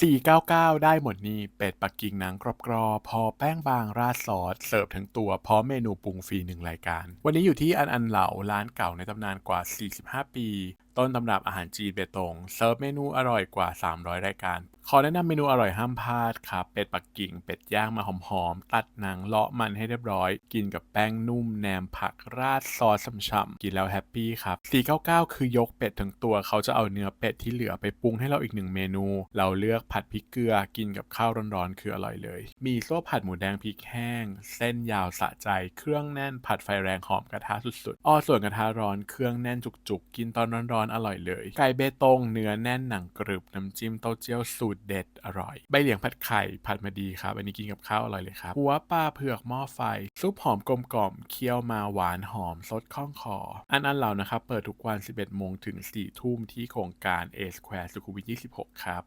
499 ได้หมดนี่เป็ดปักกิ่งหนังกรอบๆ พอแป้งบางราดซอส เสิร์ฟทั้งตัวพร้อมเมนูปรุงฟรีหนึ่งรายการ วันนี้อยู่ที่อันอันเหลาร้านเก่าในตำนานกว่า 45 ปีต้นตำรับอาหารจีนเบตงเสิร์ฟเมนูอร่อยกว่า 300 รายการ ขอแนะนำเมนูอร่อยห้ามพลาดครับ เป็ดปักกิ่ง เป็ดย่างมาหอมๆ ตัดหนังเลาะมันให้เรียบร้อย กินกับแป้งนุ่มแหนมผักราดซอสฉ่ำๆกินแล้วแฮปปี้ครับ 499 คือยกเป็ดทั้งตัว เขาจะเอาเนื้อเป็ดที่เหลือไปปรุงให้เราอีกหนึ่งเมนู เราเลือกผัดพริกเกลือกินกับข้าวร้อนๆ คืออร่อยเลย มีโซ่ผัดหมูแดงพริกแห้ง เส้นยาวสะใจ เครื่องแน่นผัดไฟแรงหอมกระทะสุดๆอ้อส่วนกระทะร้อนเครื่องแน่นจุกๆ กินตอนร้อนๆอร่อยเลย ไก่เบตงเนื้อแน่นหนังกรึบน้ำจิ้มเต้าเจี้ยวสูตรเด็ดอร่อย ใบเหลียงผัดไข่ผัดมาดีครับอันนี้กินกับข้าวอร่อยเลยครับหัวปลาเผือกหม้อไฟ ซุปหอมกลมกล่อมเคี่ยวมาหวานหอมสดคล่องคอ อันอันเหล่านะครับเปิดทุกวัน 11โมงถึง4ทุ่มที่โครงการ A Square สุขุมวิท26 ครับ